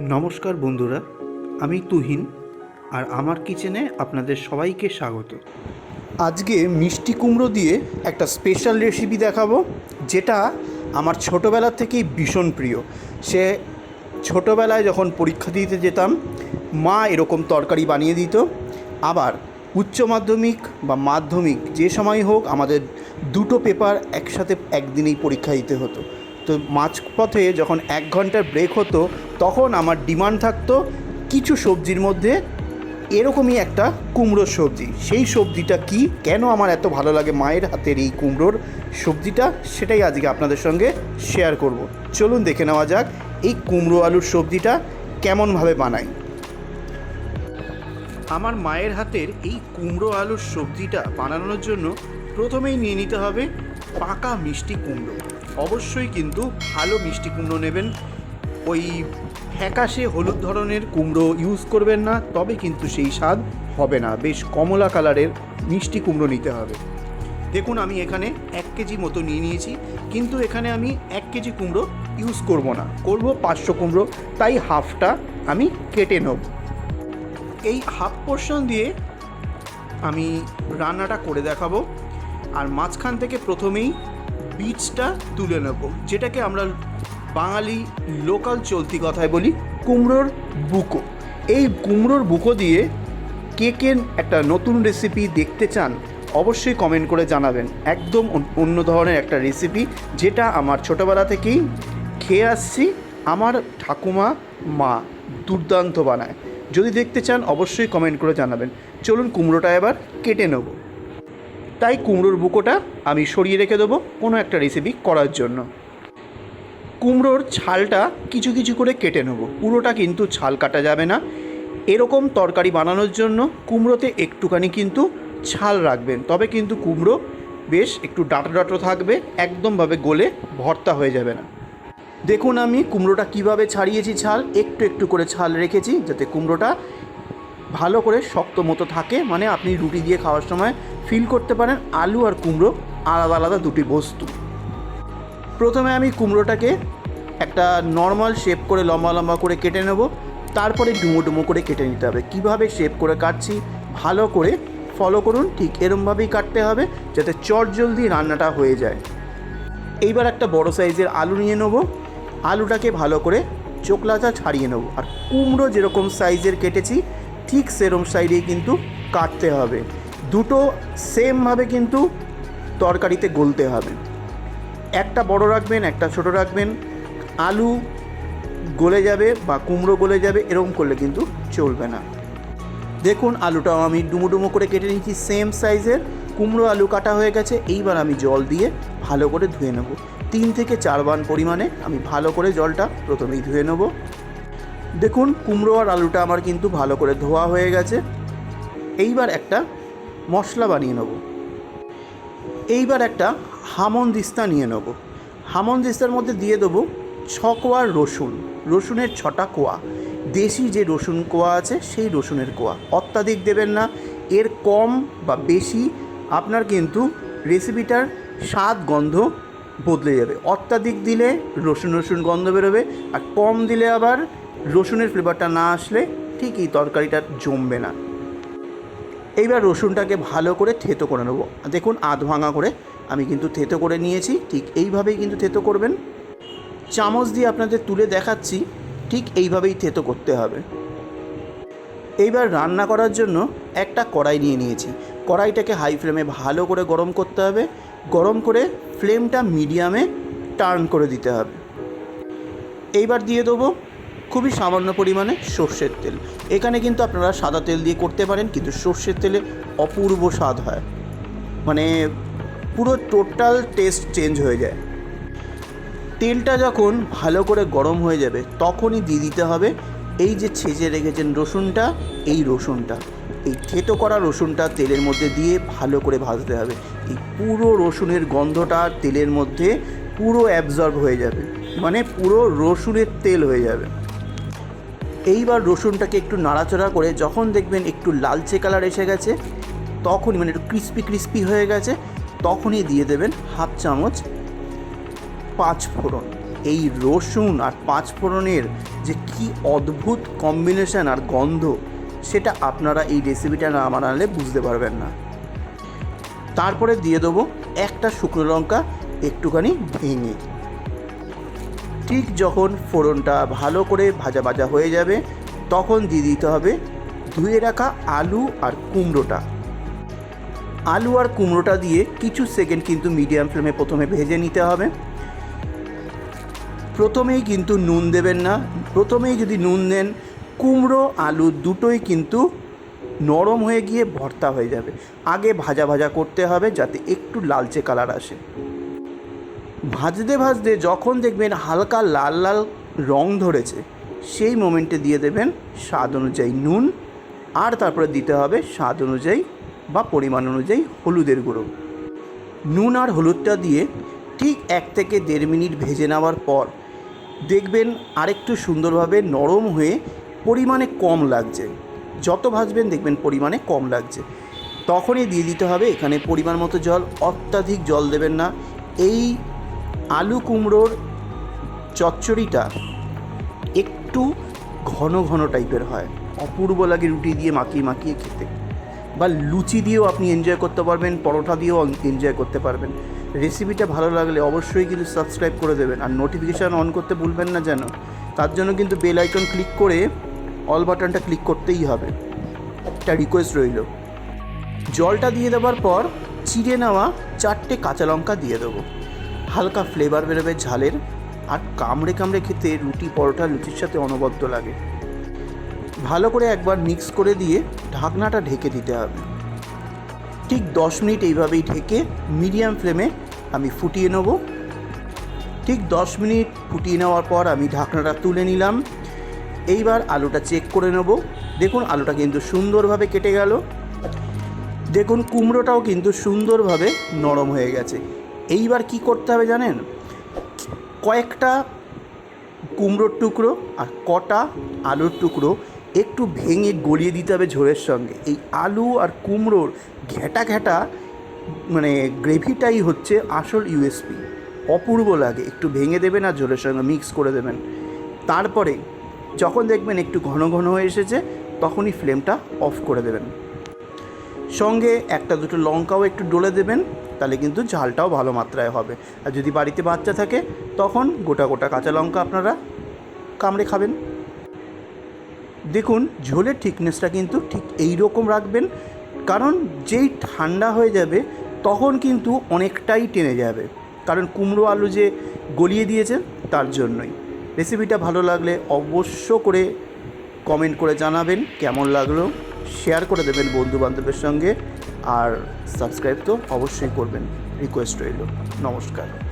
নমস্কার বন্ধুরা, আমি তুহিন আর আমার কিচেনে আপনাদের সবাইকে স্বাগত। আজকে মিষ্টি কুমড়ো দিয়ে একটা স্পেশাল রেসিপি দেখাবো, যেটা আমার ছোটোবেলা থেকেই ভীষণ প্রিয়। সে ছোটোবেলায় যখন পরীক্ষা দিতে যেতাম, মা এরকম তরকারি বানিয়ে দিত। আবার উচ্চ মাধ্যমিক বা মাধ্যমিক যে সময় হোক, আমাদের দুটো পেপার একসাথে একদিনেই পরীক্ষা দিতে হতো। তো মাঝপথে যখন এক ঘণ্টার ব্রেক হতো, তখন আমার ডিমান্ড থাকতো কিছু সবজির মধ্যে এরকমই একটা কুমড়োর সবজি। সেই সবজিটা কি? কেন আমার এত ভালো লাগে মায়ের হাতের এই কুমড়োর সবজিটা? সেটাই আজকে আপনাদের সঙ্গে শেয়ার করব। চলুন দেখে নেওয়া যাক এই কুমড়ো আলুর সবজিটা কেমনভাবে বানাই আমার মায়ের হাতের এই কুমড়ো আলুর সবজিটা বানানোর জন্য প্রথমেই নিয়ে নিতে হবে পাকা মিষ্টি কুমড়ো। অবশ্যই কিন্তু ভালো মিষ্টি কুমড়ো নেবেন। ওই ফ্যাকাশে হলুদ ধরনের কুমড়ো ইউজ করবেন না, তবে কিন্তু সেই স্বাদ হবে না। বেশ কমলা কালারের মিষ্টি কুমড়ো নিতে হবে। দেখুন, আমি এখানে এক কেজি মতো নিয়ে নিয়েছি, কিন্তু এখানে আমি এক কেজি কুমড়ো ইউজ করব না। করব পাঁচশো কুমড়ো, তাই হাফটা আমি কেটে নেব। এই হাফ পোর্শন দিয়ে আমি রান্নাটা করে দেখাবো। আর মাঝখান থেকে প্রথমেই বীজটা তুলে নেব, যেটাকে আমরা বাঙালি লোকাল চলতি কথায় বলি কুমড়োর বুকো। এই কুমড়োর বুকো দিয়ে কে কে একটা নতুন রেসিপি দেখতে চান, অবশ্যই কমেন্ট করে জানাবেন। একদম অন্য ধরনের একটা রেসিপি যেটা আমার ছোটোবেলা থেকেই খেয়ে আসছি, আমার ঠাকুমা মা দুর্দান্ত বানায়। যদি দেখতে চান, অবশ্যই কমেন্ট করে জানাবেন। চলুন কুমড়োটা এবার কেটে নেব। তাই কুমড়োর বুকোটা আমি সরিয়ে রেখে দেবো কোনো একটা রেসিপি করার জন্য। কুমড়োর ছালটা কিছু কিছু করে কেটে নেব। পুরোটা কিন্তু ছাল কাটা যাবে না। এরকম তরকারি বানানোর জন্য কুমড়োতে একটুখানি কিন্তু ছাল রাখবেন। তবে কিন্তু কুমড়ো বেশ একটু ডাঁটো ডাঁটো থাকবে, একদমভাবে গলে ভর্তা হয়ে যাবে না। দেখুন আমি কুমড়োটা কীভাবে ছাড়িয়েছি ছাল। একটু একটু করে ছাল রেখেছি যাতে কুমড়োটা ভালো করে শক্ত মতো থাকে মানে আপনি রুটি দিয়ে খাওয়ার সময় ফিল করতে পারেন আলু আর কুমড়ো, আলাদা আলাদা দুটি বস্তু। প্রথমে আমি কুমড়োটাকে একটা নর্মাল শেপ করে লম্বা লম্বা করে কেটে নেব, তারপরে ডুমো ডুমো করে কেটে নিতে হবে। কীভাবে শেপ করে কাটছি? ভালো করে ফলো করুন, ঠিক এরমভাবেই কাটতে হবে, যাতে চট জলদি রান্নাটা হয়ে যায়। এইবার একটা বড় সাইজের আলু নিয়ে নেব। আলুটাকে ভালো করে চোকলাটা ছাড়িয়ে নেব। আর কুমড়ো যেরকম সাইজের কেটেছি ঠিক সেরম সাইডেই কিন্তু কাটতে হবে। দুটো সেমভাবে কিন্তু তরকারিতে গলতে হবে। একটা বড় রাখবেন, একটা ছোট রাখবেন। আলু গলে যাবে বা কুমড়ো গলে যাবে, এরকম করলে কিন্তু চলবে না। দেখুন, আলুটাও আমি ডুমো ডুমো করে কেটে নিয়েছি, সেম সাইজের। কুমড়ো, আলু কাটা হয়ে গেছে, এইবার আমি জল দিয়ে ভালো করে ধুয়ে নেব। তিন থেকে চার বান পরিমাণে আমি ভালো করে জলটা প্রথমেই ধুয়ে নেব। দেখুন, কুমড়ো আর আলুটা আমার কিন্তু ভালো করে ধোয়া হয়ে গেছে। এইবার একটা মশলা বানিয়ে নেব। এইবার একটা হামন দিস্তা নিয়ে নেব। হামন দিস্তার মধ্যে দিয়ে দেবো ছ কোয়া রসুন। রসুনের ছটা কোয়া। দেশি যে রসুন কোয়া আছে, সেই রসুনের কোয়া। অত্যাধিক দেবেন না। এর কম বা বেশি আপনার কিন্তু রেসিপিটার স্বাদ গন্ধ বদলে যাবে। অত্যাধিক দিলে রসুন রসুন গন্ধ বেরোবে। আর কম দিলে আবার রসুনের ফ্লেভারটা না আসলে ঠিক এই তরকারিটা জমবে না। এইবার রসুনটাকে ভালো করে থেতো করে নেব। দেখুন, আধ ভাঙা করে আমি কিন্তু থেতো করে নিয়েছি, ঠিক এইভাবেই কিন্তু থেতো করবেন। চামচ দিয়ে আপনাদের তুলে দেখাচ্ছি, ঠিক এইভাবেই থেতো করতে হবে। এইবার রান্না করার জন্য একটা কড়াই নিয়ে নিয়েছি। কড়াইটাকে হাই ফ্লেমে ভালো করে গরম করতে হবে। গরম করে ফ্লেমটা মিডিয়ামে টার্ন করে দিতে হবে। এইবার দিয়ে দেবো খুবই সামান্য পরিমাণে সর্ষের তেল। এখানে কিন্তু আপনারা সাদা তেল দিয়ে করতে পারেন, কিন্তু সর্ষের তেলে অপূর্ব স্বাদ হয়। মানে পুরো টোটাল টেস্ট চেঞ্জ হয়ে যায়। তেলটা যখন ভালো করে গরম হয়ে যাবে, তখনই দিয়ে দিতে হবে এই যে ছেঁচে রেখেছেন রসুনটা, এই রসুনটা। এই থেতো করা রসুনটা তেলের মধ্যে দিয়ে ভালো করে ভাজতে হবে। এই পুরো রসুনের গন্ধটা তেলের মধ্যে পুরো অ্যাবজর্ব হয়ে যাবে। মানে পুরো রসুনের তেল হয়ে যাবে। এইবার রসুনটাকে একটু নাড়াচাড়া করে যখন দেখবেন একটু লালচে কালার এসে গেছে, তখনই মানে একটু ক্রিস্পি ক্রিস্পি হয়ে গেছে, তখনই দিয়ে দেবেন হাফ চামচ পাঁচ ফোড়ন। এই রসুন আর পাঁচ ফোড়নের যে কি অদ্ভুত কম্বিনেশন আর গন্ধ, সেটা আপনারা এই রেসিপিটা না বানালে বুঝতে পারবেন না। তারপরে দিয়ে দেবো একটা শুকনো লঙ্কা, একটুখানি ভেঙে। ঠিক যখন ফোড়নটা ভালো করে ভাজা ভাজা হয়ে যাবে, তখন দিয়ে দিতে হবে ধুয়ে রাখা আলু আর কুমড়োটা। আলু আর কুমড়োটা দিয়ে কিছু সেকেন্ড কিন্তু মিডিয়াম ফ্লেমে প্রথমে ভেজে নিতে হবে। প্রথমেই কিন্তু নুন দেবেন না। প্রথমেই যদি নুন দেন, কুমড়ো, আলু দুটোই কিন্তু নরম হয়ে গিয়ে ভর্তা হয়ে যাবে। আগে ভাজা ভাজা করতে হবে যাতে একটু লালচে কালার আসে। ভাজতে ভাজতে যখন দেখবেন হালকা লাল লাল রং ধরেছে, সেই মোমেন্টে দিয়ে দেবেন স্বাদ অনুযায়ী নুন আর তারপরে দিতে হবে স্বাদ অনুযায়ী বা পরিমাণ অনুযায়ী হলুদের গুঁড়ো। নুন আর হলুদটা দিয়ে ঠিক এক থেকে দেড় মিনিট ভেজে নেওয়ার পর দেখবেন আরেকটু সুন্দরভাবে নরম হয়ে পরিমাণে কম লাগছে। যত ভাজবেন দেখবেন পরিমাণে কম লাগছে। তখনই দিয়ে দিতে হবে এখানে পরিমাণ মতো জল, অত্যাধিক জল দেবেন না। এই আলু কুমড়োর চচ্চড়িটা একটু ঘন ঘন টাইপের হয়। অপূর্ব লাগে রুটি দিয়ে মাখিয়ে মাখিয়ে খেতে। বা লুচি দিয়েও আপনি এনজয় করতে পারবেন, পরোটা দিয়েও এনজয় করতে পারবেন। রেসিপিটা ভালো লাগলে অবশ্যই কিন্তু সাবস্ক্রাইব করে দেবেন। আর নোটিফিকেশান অন করতে ভুলবেন না যেন। তার জন্য কিন্তু বেল আইকন ক্লিক করে অল বাটনটা ক্লিক করতেই হবে। একটা রিকোয়েস্ট রইল। জলটা দিয়ে দেওয়ার পর চিড়ে নেওয়া চারটে কাঁচা লঙ্কা দিয়ে দেবো। হালকা ফ্লেভার বেরোবে ঝালের, আর কামড়ে কামড়ে খেতে রুটি পরোটা লুচির সাথে অনবদ্য লাগে। ভালো করে একবার মিক্স করে দিয়ে ঢাকনাটা ঢেকে দিতে হবে। ঠিক দশ মিনিট এইভাবেই ঢেকে মিডিয়াম ফ্লেমে আমি ফুটিয়ে নেব। ঠিক দশ মিনিট ফুটিয়ে নেওয়ার পর আমি ঢাকনাটা তুলে নিলাম। এইবার আলুটা চেক করে নেব। দেখুন, আলুটা কিন্তু সুন্দরভাবে কেটে গেল। দেখুন, কুমড়োটাও কিন্তু সুন্দরভাবে নরম হয়ে গেছে। এইবার কি করতে হবে জানেন? কয়েকটা কুমড়োর টুকরো আর কটা আলুর টুকরো একটু ভেঙে গলিয়ে দিতে হবে ঝোলের সঙ্গে। এই আলু আর কুমড়োর ঘেঁটা ঘেঁটা মানে গ্রেভিটাই হচ্ছে আসল ইউএসপি অপূর্ব লাগে, একটু ভেঙে দেবেন আর ঝোলের সঙ্গে মিক্স করে দেবেন। তারপরে যখন দেখবেন একটু ঘন ঘন হয়ে এসেছে, তখনই ফ্লেমটা অফ করে দেবেন। সঙ্গে একটা দুটো লঙ্কাও একটু ডলে দেবেন। তাহলে কিন্তু ঝালটাও ভালো মাত্রায় হবে। আর যদি বাড়িতে বাচ্চা থাকে, তখন গোটা গোটা কাঁচা লঙ্কা আপনারা কামড়ে খাবেন। দেখুন, ঝোলের থিকনেসটা কিন্তু ঠিক এই রকম রাখবেন, কারণ যেই ঠান্ডা হয়ে যাবে, তখন কিন্তু অনেকটাই টেনে যাবে। কারণ কুমড়ো আলু যে গলিয়ে দিয়েছে, তার জন্যই। রেসিপিটা ভালো লাগলে অবশ্য করে কমেন্ট করে জানাবেন, কেমন লাগল? শেয়ার করে দেবেন বন্ধু বান্ধবের সঙ্গে। আর সাবস্ক্রাইব তো অবশ্যই করবেন। রিকোয়েস্ট রইল। নমস্কার।